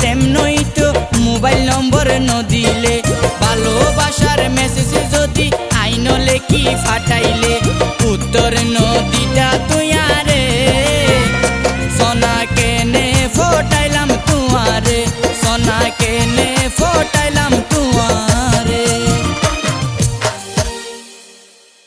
তেমনই তো মোবাইল নম্বর নদিলে ভালোবাসার মেসেজ যদি আইনলে কি ফাটাইলে?